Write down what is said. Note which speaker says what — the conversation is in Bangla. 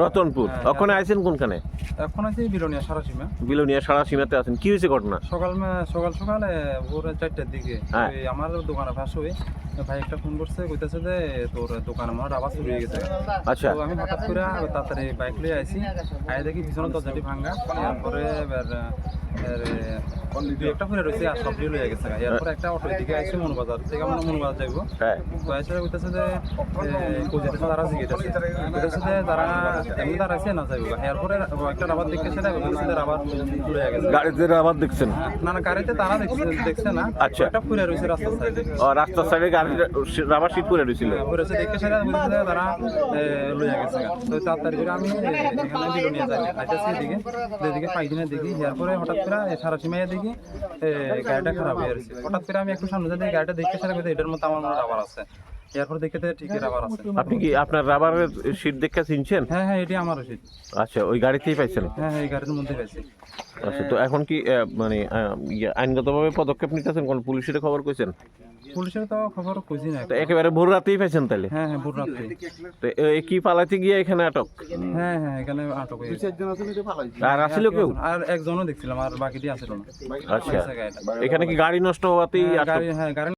Speaker 1: রতনপুর। ওখানে আইছেন কোনখানে?
Speaker 2: এখন আছে বিরনিয়া সারা সীমা
Speaker 1: বিলোনিয়া সারা সীমাতে আছেন। কি হয়েছে ঘটনা?
Speaker 2: সকাল সকাল সকাল ভোর চারটার দিকে
Speaker 1: হ্যাঁ।
Speaker 2: আমার দোকানে ফাঁস হয়ে ভাই একটা ফোন করছে কইতেছে যে তোর দোকানে আমার আবার চুরি হয়ে গেছে।
Speaker 1: আচ্ছা।
Speaker 2: তো আমি হঠাৎ করে তাড়াতাড়ি বাইক লিয়ে আইছি। আই দেখি পিছনে দরজাটি ভাঙ্গা এরপরে এবার একটা রয়েছে আর সব লিয়ে গেছে এরপরে একটা অটো মনোবাজার। থেকে আমরা মনোবাজার যাইবো।
Speaker 1: হ্যাঁ।
Speaker 2: তো আইসে কইতেছে যে কোজিতে তারা জিগেতেছে কইতেছে যে তারা এমনি দাঁড়াইছে না যাইবো এরপরে একটা রাবার দেখতেছে না কইতেছে যে রাবার চুরি গেছে।
Speaker 1: গাড়িতে আবার দেখছেন?
Speaker 2: না না গাড়িতে তারা দেখছে দেখছে না।
Speaker 1: আচ্ছা।
Speaker 2: একটা রয়েছে রাস্তার সাইডে।
Speaker 1: ও, রাস্তার সাইডে গাড়ি রাবার সিট করে রয়েছিল।
Speaker 2: ফুরেছে দেখে সেটা বলছে যে তারা লইয়া গেছে। তো আমি এ, এখানে দিল নিয়ে যাই। আইতাছি এদিকে এদিকে পাইদিনে দেখি। এরপরে হঠাৎ করে সীমায় দেখি গাড়িটা খারাপ হয়ে গেছে। হঠাৎ করে আমি একটু সামনে যাই, গাড়িটা দেখতে সারা এটার মধ্যে আমার মনে আবার আছে। এরপর দেখে ঠিকই রাবার আছে।
Speaker 1: আপনি কি আপনার রাবারের সিট দেখে চিনছেন?
Speaker 2: হ্যাঁ হ্যাঁ এটি
Speaker 1: আচ্ছা ওই গাড়িতেই পাইছেন?
Speaker 2: হ্যাঁ হ্যাঁ এই গাড়ির মধ্যে পাইছি।
Speaker 1: আচ্ছা তো এখন কি মানে আইনগতভাবে পদক্ষেপ নিতেছেন কোন? পুলিশের খবর কইছেন?
Speaker 2: পুলিশের তো খবর কইছি না
Speaker 1: তো একেবারে ভোর রাতেই পাইছেন তাহলে
Speaker 2: হ্যাঁ হ্যাঁ ভোর
Speaker 1: তো এ- কি পালাইতে গিয়ে এখানে আটক?
Speaker 2: হ্যাঁ হ্যাঁ এখানে আটক হয়ে গেছে।
Speaker 3: চারজন আছে এটা ফালাইছে
Speaker 1: আর আসছিল কেউ?
Speaker 2: আর একজনও দেখছিলাম আর বাকিটি আসছিল না।
Speaker 1: আচ্ছা এখানে কি গাড়ি নষ্ট হওয়াতেই আটক?
Speaker 2: হ্যাঁ গাড়ি